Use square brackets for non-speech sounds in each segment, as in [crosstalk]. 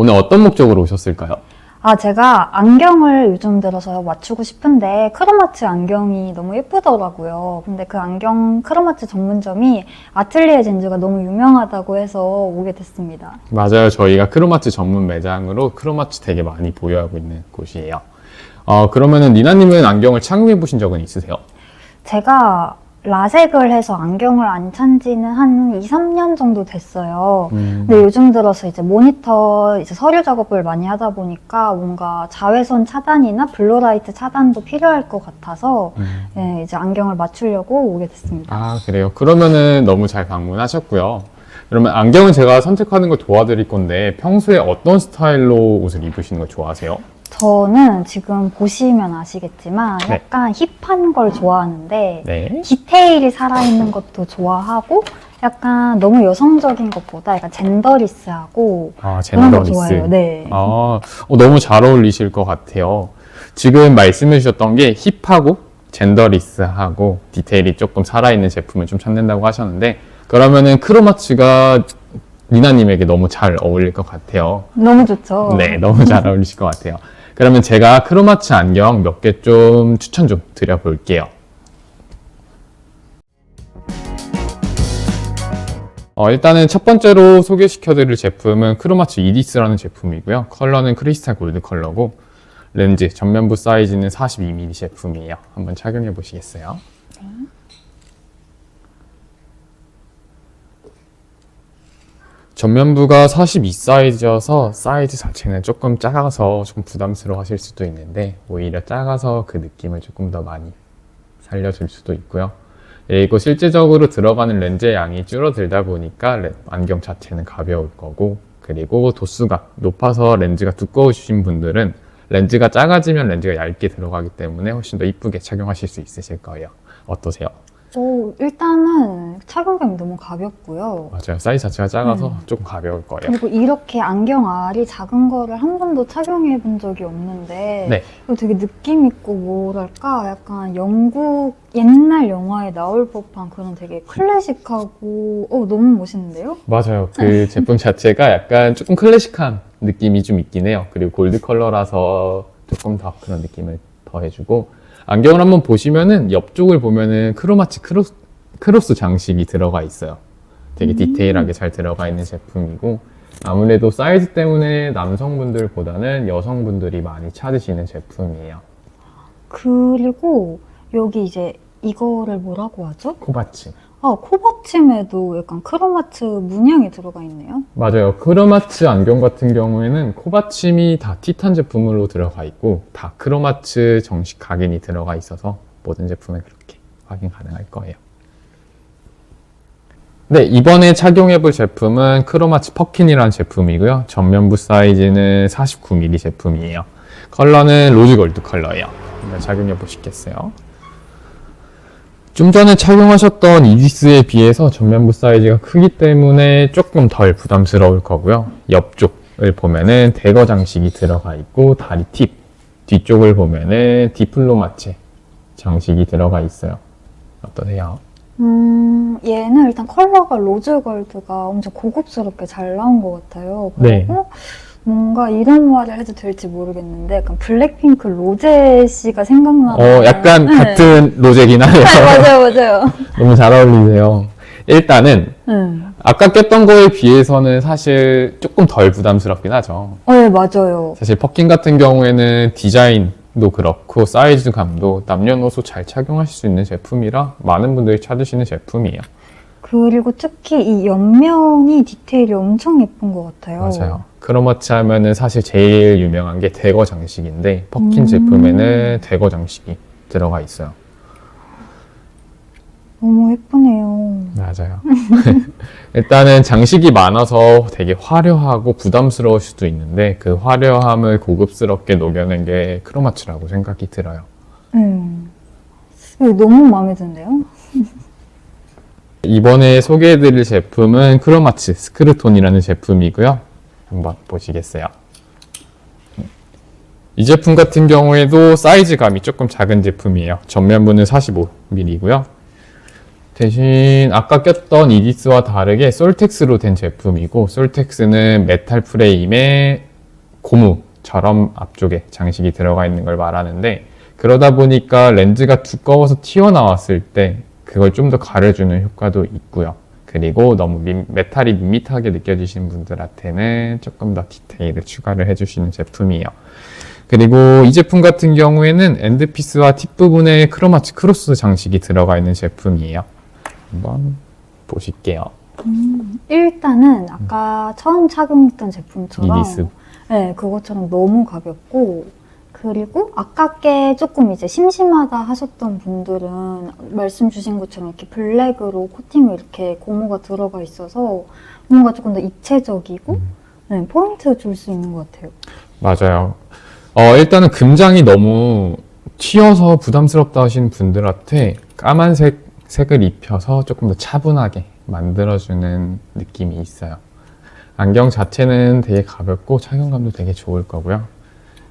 오늘 어떤 목적으로 오셨을까요? 아, 제가 안경을 요즘 들어서 맞추고 싶은데 크로마츠 안경이 너무 예쁘더라고요. 근데 그 안경 크로마츠 전문점이 아틀리에 젠즈가 너무 유명하다고 해서 오게 됐습니다. 맞아요. 저희가 크로마츠 전문 매장으로 크로마츠 되게 많이 보유하고 있는 곳이에요. 어, 그러면은 니나님은 안경을 착용해 보신 적은 있으세요? 제가 라섹을 해서 안경을 안 찬 지는 한 2, 3년 정도 됐어요. 음. 근데 요즘 들어서 이제 모니터 이제 서류 작업을 많이 하다 보니까 뭔가 자외선 차단이나 블루라이트 차단도 필요할 것 같아서 음. 예, 이제 안경을 맞추려고 오게 됐습니다. 아, 그래요. 그러면은 너무 잘 방문하셨고요. 그러면 안경은 제가 선택하는 걸 도와드릴 건데 평소에 어떤 스타일로 옷을 입으시는 걸 좋아하세요? 저는 지금 보시면 아시겠지만 네. 약간 힙한 걸 좋아하는데 네. 디테일이 살아있는 것도 좋아하고 약간 너무 여성적인 것보다 약간 젠더리스하고 아, 그런 거 젠더리스. 좋아해요. 네. 아, 어, 너무 잘 어울리실 것 같아요. 지금 말씀해 주셨던 게 힙하고 젠더리스하고 디테일이 조금 살아있는 제품을 좀 찾는다고 하셨는데 그러면은 크로마츠가 리나님에게 너무 잘 어울릴 것 같아요. 너무 좋죠. 네, 너무 잘 어울리실 것 같아요. 그러면 제가 크로마츠 안경 몇 개 좀 추천 좀 드려볼게요. 어, 일단은 첫 번째로 소개시켜드릴 제품은 크로마츠 이디스라는 제품이고요. 컬러는 크리스탈 골드 컬러고 렌즈 전면부 사이즈는 42mm 제품이에요. 한번 착용해 보시겠어요? 전면부가 42 사이즈여서 사이즈 자체는 조금 작아서 좀 부담스러워 하실 수도 있는데 오히려 작아서 그 느낌을 조금 더 많이 살려줄 수도 있고요. 그리고 실제적으로 들어가는 렌즈의 양이 줄어들다 보니까 레- 안경 자체는 가벼울 거고 그리고 도수가 높아서 렌즈가 두꺼우신 분들은 렌즈가 작아지면 렌즈가 얇게 들어가기 때문에 훨씬 더 이쁘게 착용하실 수 있으실 거예요. 어떠세요? 오, 일단은 착용감이 너무 가볍고요. 맞아요. 사이즈 자체가 작아서 음. 조금 가벼울 거예요. 그리고 이렇게 안경 알이 작은 거를 한 번도 착용해 본 적이 없는데 네. 이거 되게 느낌 있고 뭐랄까 약간 영국 옛날 영화에 나올 법한 그런 되게 클래식하고 어 너무 멋있는데요? 맞아요. 그 [laughs] 제품 자체가 약간 조금 클래식한 느낌이 좀 있긴 해요. 그리고 골드 컬러라서 조금 더 그런 느낌을 더해주고 안경을 한번 보시면은 옆쪽을 보면은 크로마치 크로스, 크로스 장식이 들어가 있어요. 되게 디테일하게 잘 들어가 있는 제품이고 아무래도 사이즈 때문에 남성분들보다는 여성분들이 많이 찾으시는 제품이에요. 그리고 여기 이제 이거를 뭐라고 하죠? 코바치. 아 코받침에도 약간 크로마츠 문양이 들어가 있네요. 맞아요. 크로마츠 안경 같은 경우에는 코받침이 다 티탄 제품으로 들어가 있고 다 크로마츠 정식 각인이 들어가 있어서 모든 제품에 그렇게 확인 가능할 거예요. 네, 이번에 착용해볼 제품은 크로마츠 퍼킨이라는 제품이고요. 전면부 사이즈는 49mm 제품이에요. 컬러는 로즈 골드 컬러예요. 한번 착용해 보시겠어요? 좀 전에 착용하셨던 이디스에 비해서 전면부 사이즈가 크기 때문에 조금 덜 부담스러울 거고요. 옆쪽을 보면은 대거 장식이 들어가 있고 다리 팁, 뒤쪽을 보면은 디플로마체 장식이 들어가 있어요. 어떠세요? 음, 얘는 일단 컬러가 로즈 골드가 엄청 고급스럽게 잘 나온 것 같아요. 네. 그리고 뭔가 이런 말을 해도 될지 모르겠는데 약간 블랙핑크 로제 씨가 생각나는 어, 약간 네. 같은 로제긴 하네요. 네, 맞아요, 맞아요. [laughs] 너무 잘 어울리세요. 일단은 네. 아까 꼈던 거에 비해서는 사실 조금 덜 부담스럽긴 하죠. 어, 네, 맞아요. 사실 퍼킨 같은 경우에는 디자인도 그렇고 사이즈감도 남녀노소 잘 착용하실 수 있는 제품이라 많은 분들이 찾으시는 제품이에요. 그리고 특히 이 옆면이 디테일이 엄청 예쁜 것 같아요. 맞아요. 크로마치 하면은 사실 제일 유명한 게 대거 장식인데 퍼킨 음. 제품에는 대거 장식이 들어가 있어요. 너무 예쁘네요. 맞아요. [laughs] 일단은 장식이 많아서 되게 화려하고 부담스러울 수도 있는데 그 화려함을 고급스럽게 녹여낸 게 크로마츠라고 생각이 들어요. 음. 이거 너무 마음에 드는데요? 이번에 소개해드릴 제품은 크로마츠 스크르톤이라는 제품이고요. 한번 보시겠어요? 이 제품 같은 경우에도 사이즈감이 조금 작은 제품이에요. 전면부는 45mm고요. 대신 아까 꼈던 이디스와 다르게 솔텍스로 된 제품이고 솔텍스는 메탈 프레임에 고무처럼 앞쪽에 장식이 들어가 있는 걸 말하는데 그러다 보니까 렌즈가 두꺼워서 튀어나왔을 때 그걸 좀 더 가려주는 효과도 있고요. 그리고 너무 밋- 메탈이 밋밋하게 느껴지시는 분들한테는 조금 더 디테일을 추가를 해주시는 제품이에요. 그리고 이 제품 같은 경우에는 엔드피스와 팁 부분에 크로마치 크로스 장식이 들어가 있는 제품이에요. 한번 보실게요. 일단은 아까 처음 착용했던 제품처럼 이디스. 네, 그것처럼 너무 가볍고 그리고 아깝게 조금 이제 심심하다 하셨던 분들은 말씀 주신 것처럼 이렇게 블랙으로 코팅을 이렇게 고무가 들어가 있어서 뭔가 조금 더 입체적이고 네, 포인트 줄 수 있는 것 같아요. 맞아요. 어, 일단은 금장이 너무 튀어서 부담스럽다 하시는 분들한테 까만색 색을 입혀서 조금 더 차분하게 만들어주는 느낌이 있어요. 안경 자체는 되게 가볍고 착용감도 되게 좋을 거고요.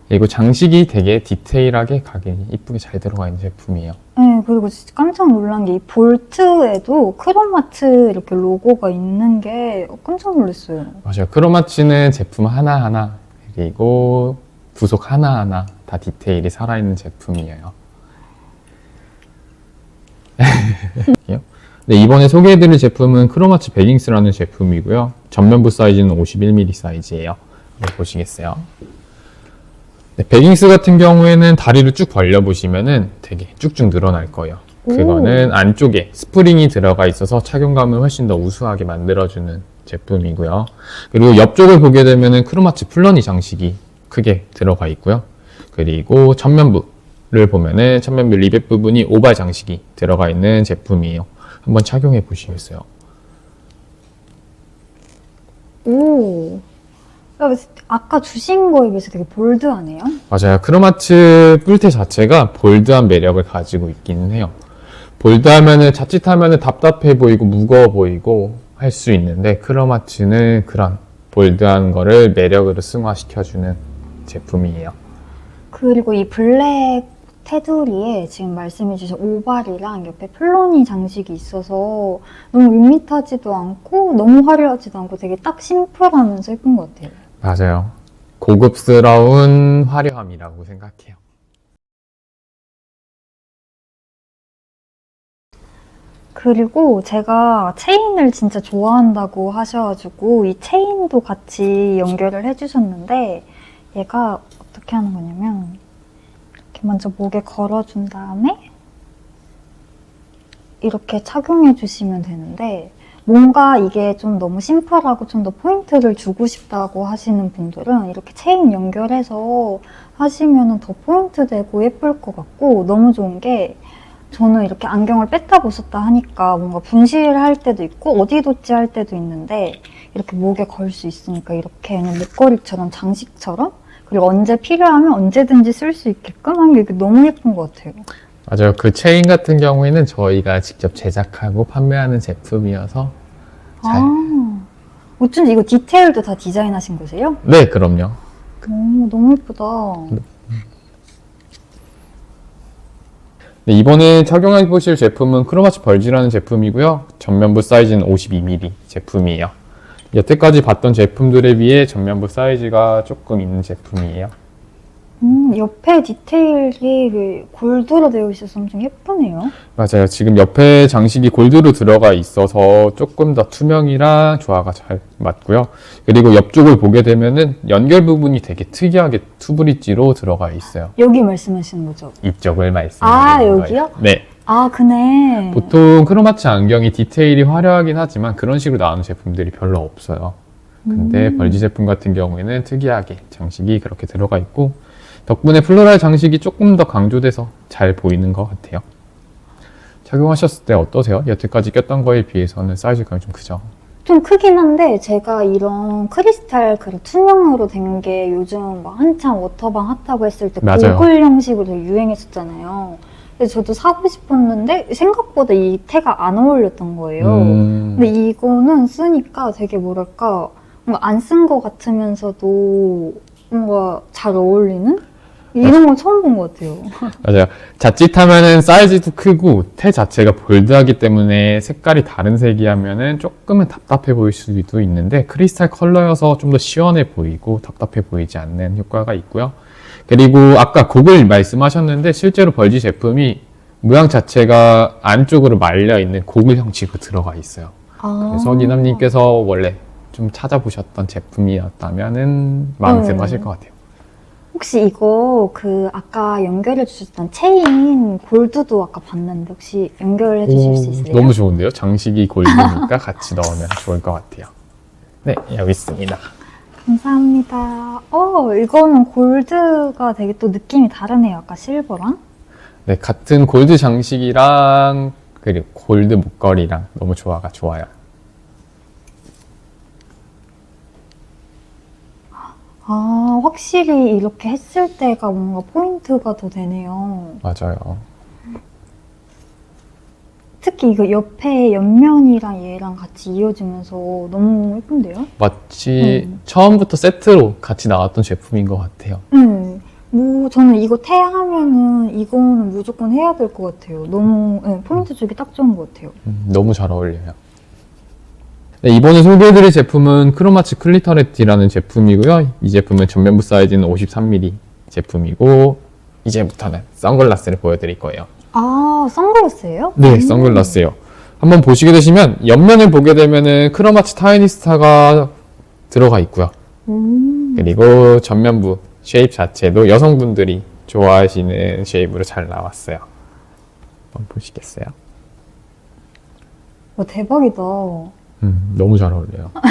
그리고 장식이 되게 디테일하게 각인이 이쁘게 잘 들어가 있는 제품이에요. 네, 그리고 진짜 깜짝 놀란 게 이 볼트에도 크로마트 이렇게 로고가 있는 게 깜짝 놀랐어요. 맞아요. 크로마치는 제품 하나하나 그리고 부속 하나하나 다 디테일이 살아있는 제품이에요. [laughs] 네, 이번에 소개해드릴 제품은 크로마치 베깅스라는 제품이고요. 전면부 사이즈는 51mm 사이즈예요. 한번 보시겠어요? 네, 베깅스 같은 경우에는 다리를 쭉 벌려보시면은 되게 쭉쭉 늘어날 거예요. 그거는 안쪽에 스프링이 들어가 있어서 착용감을 훨씬 더 우수하게 만들어주는 제품이고요. 그리고 옆쪽을 보게 되면은 크로마치 플러니 장식이 크게 들어가 있고요. 그리고 전면부를 보면은 전면부 리벳 부분이 오발 장식이 들어가 있는 제품이에요. 한번 착용해 보시겠어요? 오. 야, 아까 주신 거에 비해서 되게 볼드하네요. 맞아요. 크로마츠 뿔테 자체가 볼드한 매력을 가지고 있기는 해요. 볼드하면은 자칫하면은 답답해 보이고 무거워 보이고 할 수 있는데 크로마츠는 그런 볼드한 거를 매력으로 승화시켜주는 제품이에요. 그리고 이 블랙 테두리에 지금 말씀해주신 오발이랑 옆에 플로니 장식이 있어서 너무 밋밋하지도 않고 너무 화려하지도 않고 되게 딱 심플하면서 예쁜 것 같아요. 맞아요. 고급스러운 화려함이라고 생각해요. 그리고 제가 체인을 진짜 좋아한다고 하셔가지고 이 체인도 같이 연결을 해주셨는데 얘가 어떻게 하는 거냐면 이렇게 먼저 목에 걸어준 다음에 이렇게 착용해 주시면 되는데 뭔가 이게 좀 너무 심플하고 좀 더 포인트를 주고 싶다고 하시는 분들은 이렇게 체인 연결해서 하시면 더 포인트 되고 예쁠 것 같고 너무 좋은 게 저는 이렇게 안경을 뺐다 벗었다 하니까 뭔가 분실할 때도 있고 어디 뒀지 할 때도 있는데 이렇게 목에 걸 수 있으니까 이렇게 그냥 목걸이처럼 장식처럼 그리고 언제 필요하면 언제든지 쓸 수 있게끔 한게 너무 예쁜 것 같아요. 맞아요. 그 체인 같은 경우에는 저희가 직접 제작하고 판매하는 제품이어서 잘. 아, 어쩐지 이거 디테일도 다 디자인하신 거세요? 네, 그럼요. 오, 너무 예쁘다. 네, 이번에 착용해 보실 제품은 크로마치 벌지라는 제품이고요. 전면부 사이즈는 52mm 제품이에요. 여태까지 봤던 제품들에 비해 전면부 사이즈가 조금 있는 제품이에요. 음, 옆에 디테일이 그 골드로 되어 있어서 엄청 예쁘네요. 맞아요. 지금 옆에 장식이 골드로 들어가 있어서 조금 더 투명이랑 조화가 잘 맞고요. 그리고 옆쪽을 보게 되면은 연결 부분이 되게 특이하게 투브릿지로 들어가 있어요. 여기 말씀하시는 거죠? 이쪽을 말씀드리는 아, 거예요. 여기요? 네. 아, 그네. 보통 크로마치 안경이 디테일이 화려하긴 하지만 그런 식으로 나오는 제품들이 별로 없어요. 근데 음. 벌지 제품 같은 경우에는 특이하게 장식이 그렇게 들어가 있고 덕분에 플로랄 장식이 조금 더 강조돼서 잘 보이는 것 같아요. 착용하셨을 때 어떠세요? 여태까지 꼈던 거에 비해서는 사이즈감이 좀 크죠? 좀 크긴 한데 제가 이런 크리스탈 그런 투명으로 된 게 요즘 막 한참 워터방 핫하고 했을 때 맞아요. 고글 형식으로 유행했었잖아요. 근데 저도 사고 싶었는데 생각보다 이 테가 안 어울렸던 거예요. 음, 근데 이거는 쓰니까 되게 뭐랄까 뭔가 안쓴 것 같으면서도 뭔가 잘 어울리는? 이런 건 처음 본 것 같아요. [laughs] 맞아요. 자칫하면은 사이즈도 크고 테 자체가 볼드하기 때문에 색깔이 다른 색이 하면은 조금은 답답해 보일 수도 있는데 크리스탈 컬러여서 좀 더 시원해 보이고 답답해 보이지 않는 효과가 있고요. 그리고 아까 곡을 말씀하셨는데 실제로 벌지 제품이 모양 자체가 안쪽으로 말려 있는 고글 형식으로 들어가 있어요. 아. 그래서 니남님께서 원래 좀 찾아보셨던 제품이었다면은 망설임하실 네. 것 같아요. 혹시 이거 그 아까 연결해 주셨던 체인 골드도 아까 봤는데 혹시 연결해 주실 수 오, 있으세요? 너무 좋은데요? 장식이 골드니까 같이 넣으면 좋을 것 같아요. 네, 여기 있습니다. 감사합니다. 어, 이거는 골드가 되게 또 느낌이 다르네요. 아까 실버랑. 네, 같은 골드 장식이랑 그리고 골드 목걸이랑 너무 조화가 좋아요. 아, 확실히 이렇게 했을 때가 뭔가 포인트가 더 되네요. 맞아요. 특히 이거 옆에 옆면이랑 얘랑 같이 이어지면서 너무 예쁜데요? 마치 음. 처음부터 세트로 같이 나왔던 제품인 것 같아요. 네. 뭐, 저는 이거 태하면은 이거는 무조건 해야 될 것 같아요. 너무, 네, 포인트 주기 딱 좋은 것 같아요. 음, 너무 잘 어울려요. 네, 이번에 소개해드릴 제품은 크로마치 클리터레티라는 제품이고요. 이 제품은 전면부 사이즈는 53mm 제품이고 이제부터는 선글라스를 보여드릴 거예요. 아, 선글라스예요? 네, 음. 선글라스요. 한번 보시게 되시면 옆면을 보게 되면은 크로마치 타이니스타가 들어가 있고요. 음. 그리고 전면부 쉐입 자체도 여성분들이 좋아하시는 쉐입으로 잘 나왔어요. 한번 보시겠어요? 와, 대박이다. 음, 너무 잘 어울려요. [laughs]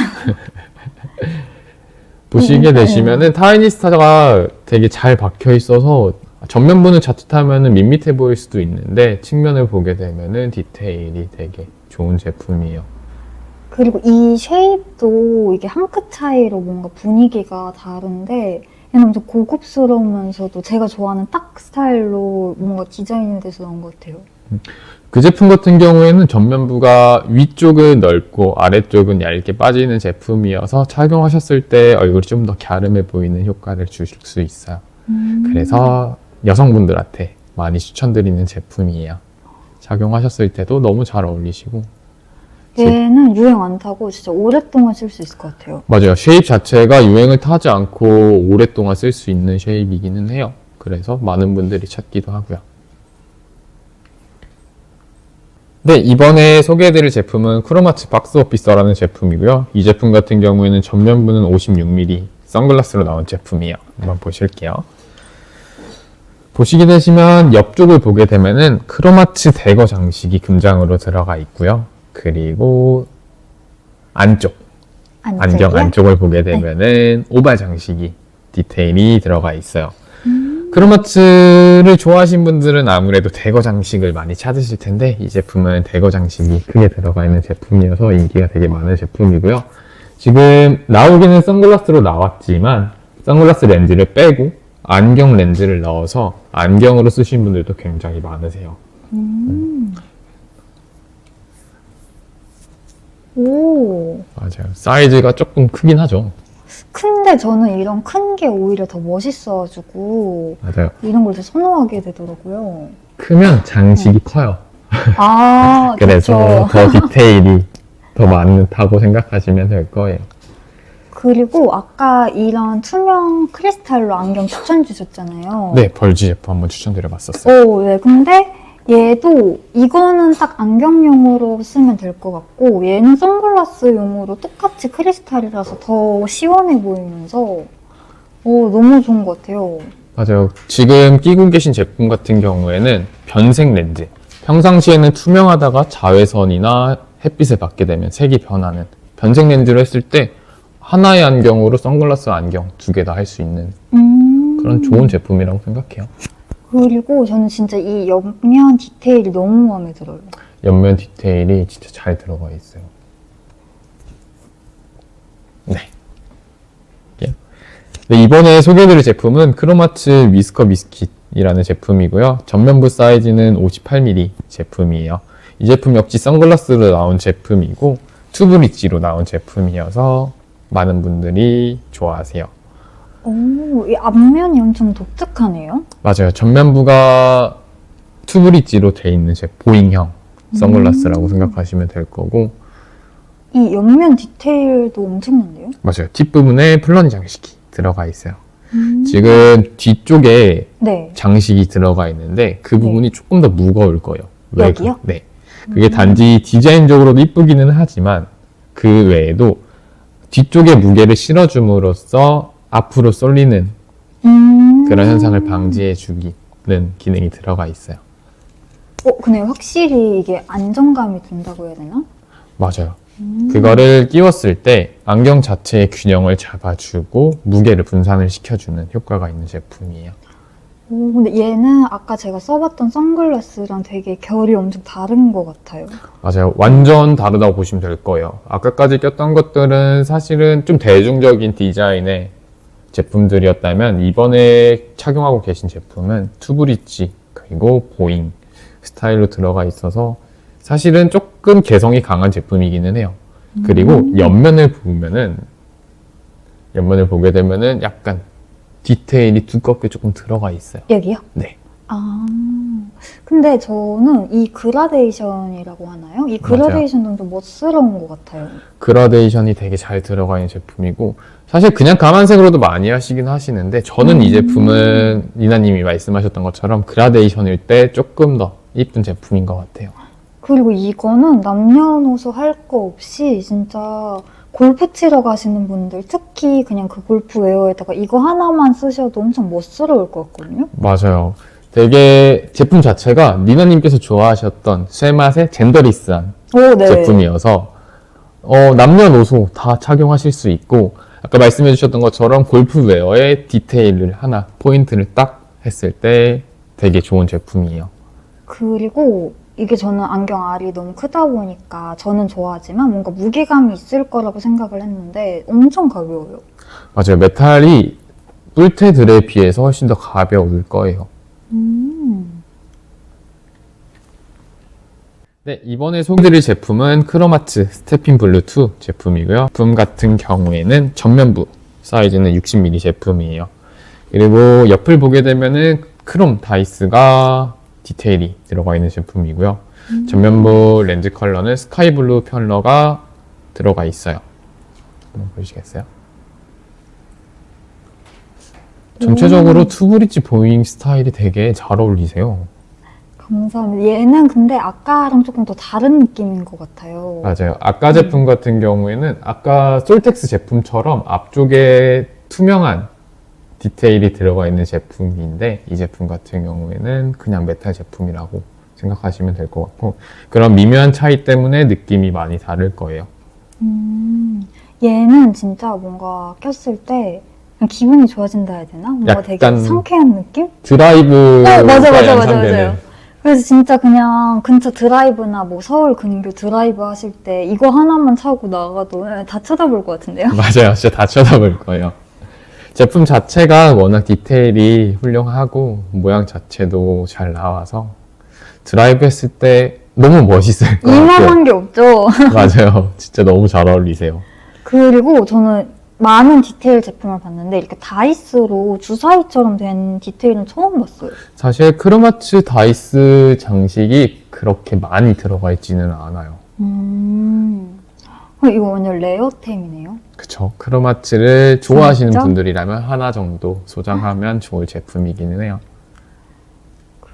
보시게 음, 되시면은 타이니스타가 되게 잘 박혀 있어서 전면 부는 자칫 하면은 밋밋해 보일 수도 있는데 측면을 보게 되면은 디테일이 되게 좋은 제품이에요. 그리고 이 쉐입도 이게 한 끗 차이로 뭔가 분위기가 다른데 엄청 고급스러우면서도 제가 좋아하는 딱 스타일로 뭔가 디자인이 돼서 나온 것 같아요. 그 제품 같은 경우에는 전면부가 위쪽은 넓고 아래쪽은 얇게 빠지는 제품이어서 착용하셨을 때 얼굴이 좀 더 갸름해 보이는 효과를 주실 수 있어요. 그래서 여성분들한테 많이 추천드리는 제품이에요. 착용하셨을 때도 너무 잘 어울리시고 얘는 유행 안 타고 진짜 오랫동안 쓸 수 있을 것 같아요. 맞아요. 쉐입 자체가 유행을 타지 않고 오랫동안 쓸 수 있는 쉐입이기는 해요. 그래서 많은 분들이 찾기도 하고요. 네, 이번에 소개해드릴 제품은 크로마츠 박스 오피서라는 제품이고요. 이 제품 같은 경우에는 전면부는 56mm 선글라스로 나온 제품이에요. 한번 보실게요. 보시게 되시면 옆쪽을 보게 되면은 크로마츠 대거 장식이 금장으로 들어가 있고요. 그리고 안쪽 안경 안쪽이요? 안쪽을 보게 되면은 오발 장식이 디테일이 들어가 있어요. 크로마츠를 좋아하신 분들은 아무래도 대거 장식을 많이 찾으실 텐데 이 제품은 대거 장식이 크게 들어가 있는 제품이어서 인기가 되게 많은 제품이고요. 지금 나오기는 선글라스로 나왔지만 선글라스 렌즈를 빼고 안경 렌즈를 넣어서 안경으로 쓰신 분들도 굉장히 많으세요. 오. 맞아요. 사이즈가 조금 크긴 하죠. 근데 저는 이런 큰 게 오히려 더 멋있어가지고 맞아요. 이런 걸 더 선호하게 되더라고요. 크면 장식이 커요. 아, [laughs] 그래서 그쵸. 더 [laughs] 디테일이 더 많다고 생각하시면 될 거예요. 그리고 아까 이런 투명 크리스탈로 안경 추천 주셨잖아요. 네, 벌지 제품 한번 추천드려봤었어요. 오, 네. 근데 얘도 이거는 딱 안경용으로 쓰면 될 것 같고 얘는 선글라스용으로 똑같이 크리스탈이라서 더 시원해 보이면서 오, 너무 좋은 것 같아요. 맞아요. 지금 끼고 계신 제품 같은 경우에는 변색 렌즈. 평상시에는 투명하다가 자외선이나 햇빛을 받게 되면 색이 변하는 변색 렌즈로 했을 때 하나의 안경으로 선글라스 안경 두 개 다 할 수 있는 음. 그런 좋은 제품이라고 생각해요. 그리고 저는 진짜 이 옆면 디테일이 너무 마음에 들어요. 옆면 디테일이 진짜 잘 들어가 있어요. 네. 예. 네, 이번에 소개해드릴 제품은 크로마츠 위스커 비스킷이라는 제품이고요. 전면부 사이즈는 58mm 제품이에요. 이 제품 역시 선글라스로 나온 제품이고 투브릿지로 나온 제품이어서 많은 분들이 좋아하세요. 오, 이 앞면이 엄청 독특하네요. 맞아요. 전면부가 투브릿지로 돼 있는 제 보잉형 선글라스라고 음. 생각하시면 될 거고 이 옆면 디테일도 엄청난데요? 맞아요. 뒷부분에 플러니 장식이 들어가 있어요. 음. 지금 뒤쪽에 네. 장식이 들어가 있는데 그 부분이 조금 더 무거울 거예요. 왜 그- 여기요? 네. 그게 단지 디자인적으로도 이쁘기는 하지만 그 외에도 뒤쪽에 무게를 실어줌으로써 앞으로 쏠리는 음. 그런 현상을 방지해 주기는 기능이 들어가 있어요. 어, 근데 확실히 이게 안정감이 든다고 해야 되나? 맞아요. 음. 그거를 끼웠을 때 안경 자체의 균형을 잡아주고 무게를 분산을 시켜주는 효과가 있는 제품이에요. 오, 근데 얘는 아까 제가 써봤던 선글라스랑 되게 결이 엄청 다른 것 같아요. 맞아요. 완전 다르다고 보시면 될 거예요. 아까까지 꼈던 것들은 사실은 좀 대중적인 디자인의 제품들이었다면 이번에 착용하고 계신 제품은 투브릿지 그리고 보잉 스타일로 들어가 있어서 사실은 조금 개성이 강한 제품이기는 해요. 그리고 옆면을 보면은 옆면을 보게 되면은 약간 디테일이 두껍게 조금 들어가 있어요. 여기요? 네. 아, 근데 저는 이 그라데이션이라고 하나요? 이 맞아요. 그라데이션도 좀 멋스러운 것 같아요. 그라데이션이 되게 잘 들어가 있는 제품이고 사실 그냥 까만색으로도 많이 하시긴 하시는데 저는 이 제품은 니나님이 말씀하셨던 것처럼 그라데이션일 때 조금 더 이쁜 제품인 것 같아요. 그리고 이거는 남녀노소 할 거 없이 진짜 골프 치러 가시는 분들 특히 그냥 그 골프 웨어에다가 이거 하나만 쓰셔도 엄청 멋스러울 것 같거든요. 맞아요. 되게 제품 자체가 니나님께서 좋아하셨던 쇠맛의 젠더리스한 오, 네. 제품이어서 어, 남녀노소 다 착용하실 수 있고 아까 말씀해 주셨던 것처럼 골프웨어의 디테일을 하나 포인트를 딱 했을 때 되게 좋은 제품이에요. 그리고 이게 저는 안경 알이 너무 크다 보니까 저는 좋아하지만 뭔가 무게감이 있을 거라고 생각을 했는데 엄청 가벼워요. 맞아요. 메탈이 뿔테들에 비해서 훨씬 더 가벼울 거예요. 음. 네, 이번에 소개드릴 제품은 크로마츠 스테핀 블루 2 제품이고요. 제품 같은 경우에는 전면부 사이즈는 60mm 제품이에요. 그리고 옆을 보게 되면은 크롬 다이스가 디테일이 들어가 있는 제품이고요. 전면부 렌즈 컬러는 스카이 블루 컬러가 들어가 있어요. 한번 보시겠어요? 전체적으로 투브릿지 보잉 스타일이 되게 잘 어울리세요. 감사합니다. 얘는 근데 아까랑 조금 더 다른 느낌인 것 같아요. 맞아요. 아까 제품 같은 경우에는 아까 솔텍스 제품처럼 앞쪽에 투명한 디테일이 들어가 있는 제품인데 이 제품 같은 경우에는 그냥 메탈 제품이라고 생각하시면 될 것 같고 그런 미묘한 차이 때문에 느낌이 많이 다를 거예요. 음, 얘는 진짜 뭔가 꼈을 때 그냥 기분이 좋아진다 해야 되나? 뭔가 되게 약간 상쾌한 느낌? 드라이브가 어, 맞아, 맞아, 맞아, 맞아요. 그래서 진짜 그냥 근처 드라이브나 뭐 서울 근교 드라이브 하실 때 이거 하나만 차고 나가도 다 쳐다볼 것 같은데요? [laughs] 맞아요. 진짜 다 쳐다볼 거예요. 제품 자체가 워낙 디테일이 훌륭하고 모양 자체도 잘 나와서 드라이브 했을 때 너무 멋있을 것 같아요. 이만한 게 없죠. [laughs] 맞아요. 진짜 너무 잘 어울리세요. 그리고 저는 많은 디테일 제품을 봤는데 이렇게 다이스로 주사위처럼 된 디테일은 처음 봤어요. 사실 크로마츠 다이스 장식이 그렇게 많이 들어가 있지는 않아요. 음, 어, 이거 완전 레어템이네요. 그쵸. 크로마츠를 좋아하시는 진짜? 분들이라면 하나 정도 소장하면 좋을 제품이기는 해요.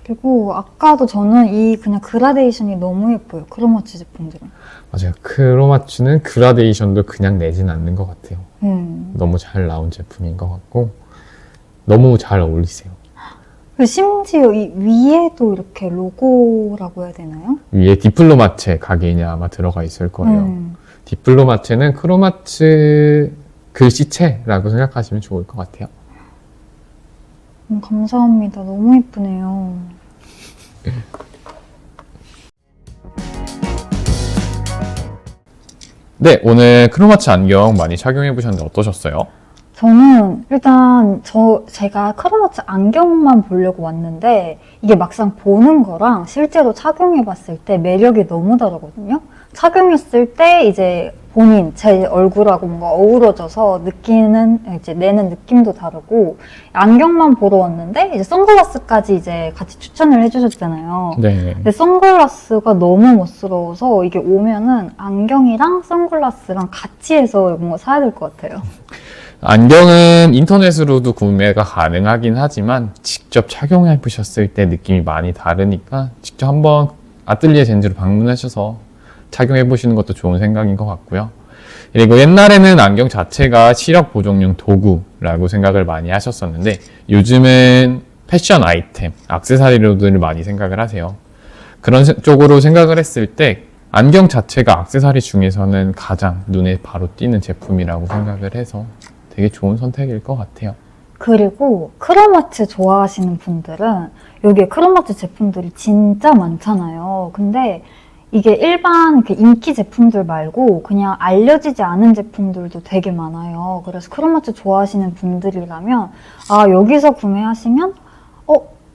그리고 아까도 저는 이 그냥 그라데이션이 너무 예뻐요. 크로마치 제품들은. 맞아요. 크로마츠는 그라데이션도 그냥 내진 않는 것 같아요. 음. 너무 잘 나온 제품인 것 같고 너무 잘 어울리세요. 그리고 심지어 이 위에도 이렇게 로고라고 해야 되나요? 위에 디플로마체 각인이 아마 들어가 있을 거예요. 음. 디플로마체는 크로마츠 글씨체라고 생각하시면 좋을 것 같아요. 음, 감사합니다. 너무 예쁘네요. 네, 오늘 크로마츠 안경 많이 착용해 보셨는데 어떠셨어요? 저는 일단 저 제가 크로마츠 안경만 보려고 왔는데 이게 막상 보는 거랑 실제로 착용해 봤을 때 매력이 너무 다르거든요. 착용했을 때 이제 본인 제 얼굴하고 뭔가 어우러져서 느끼는 이제 내는 느낌도 다르고 안경만 보러 왔는데 이제 선글라스까지 이제 같이 추천을 해주셨잖아요. 네. 근데 선글라스가 너무 멋스러워서 이게 오면은 안경이랑 선글라스랑 같이 해서 뭔가 사야 될 것 같아요. 안경은 인터넷으로도 구매가 가능하긴 하지만 직접 착용해 보셨을 때 느낌이 많이 다르니까 직접 한번 아틀리에 젠즈로 방문하셔서 착용해 보시는 것도 좋은 생각인 것 같고요. 그리고 옛날에는 안경 자체가 시력 보정용 도구라고 생각을 많이 하셨었는데 요즘은 패션 아이템, 악세사리로들 많이 생각을 하세요. 그런 세- 쪽으로 생각을 했을 때 안경 자체가 악세사리 중에서는 가장 눈에 바로 띄는 제품이라고 생각을 해서 되게 좋은 선택일 것 같아요. 그리고 크로마츠 좋아하시는 분들은 여기에 크로마츠 제품들이 진짜 많잖아요. 근데 이게 일반 그 인기 제품들 말고 그냥 알려지지 않은 제품들도 되게 많아요. 그래서 크로마츠 좋아하시는 분들이라면 아 여기서 구매하시면 어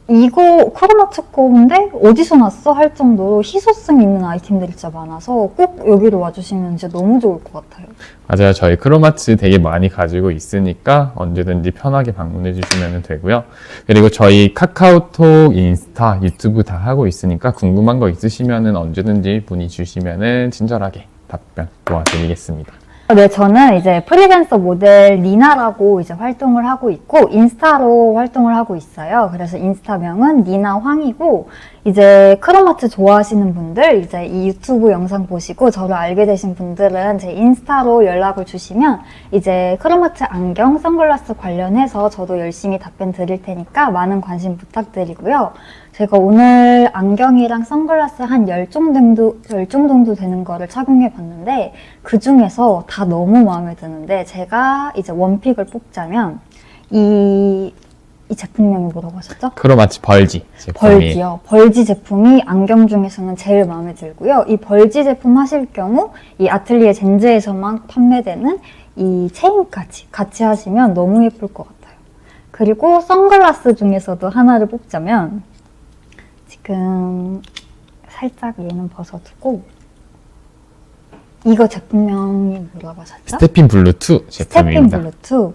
이거 크로마츠 거인데 어디서 났어 할 정도로 희소성 있는 아이템들이 진짜 많아서 꼭 여기로 와주시면 진짜 너무 좋을 것 같아요. 맞아요. 저희 크로마츠 되게 많이 가지고 있으니까 언제든지 편하게 방문해 주시면 되고요. 그리고 저희 카카오톡, 인스타, 유튜브 다 하고 있으니까 궁금한 거 있으시면 언제든지 문의 주시면 친절하게 답변 도와드리겠습니다. 네, 저는 이제 프리랜서 모델 리나라고 이제 활동을 하고 있고 인스타로 활동을 하고 있어요. 그래서 인스타명은 니나 황이고 이제 크로마트 좋아하시는 분들 이제 이 유튜브 영상 보시고 저를 알게 되신 분들은 제 인스타로 연락을 주시면 이제 크로마트 안경, 선글라스 관련해서 저도 열심히 답변 드릴 테니까 많은 관심 부탁드리고요. 제가 오늘 안경이랑 선글라스 한 10종 정도, 10종 정도 되는 거를 착용해 봤는데 그 중에서 다 너무 마음에 드는데 제가 이제 원픽을 뽑자면 이, 이 제품명이 뭐라고 하셨죠? 크로마츠 벌지 제품이에요. 벌지요. 벌지 제품이 안경 중에서는 제일 마음에 들고요. 이 벌지 제품 하실 경우 이 아틀리에 젠즈에서만 판매되는 이 체인까지 같이 하시면 너무 예쁠 것 같아요. 그리고 선글라스 중에서도 하나를 뽑자면 지금 살짝 얘는 벗어두고 이거 제품명이 하셨죠? 스테핀 블루 2 스테핀 제품입니다. 블루투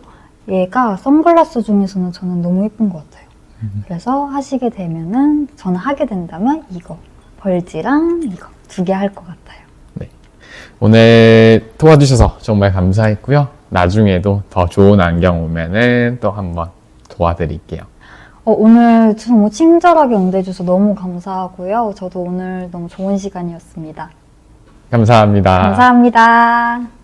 얘가 선글라스 중에서는 저는 너무 예쁜 것 같아요. 음. 그래서 하시게 되면은 저는 하게 된다면 이거 벌지랑 이거 두 개 할 것 같아요. 오늘 도와주셔서 정말 감사했고요. 나중에도 더 좋은 안경 오면은 또 한번 도와드릴게요. 어, 오늘 정말 친절하게 응대해줘서 너무 감사하고요. 저도 오늘 너무 좋은 시간이었습니다. 감사합니다. 감사합니다.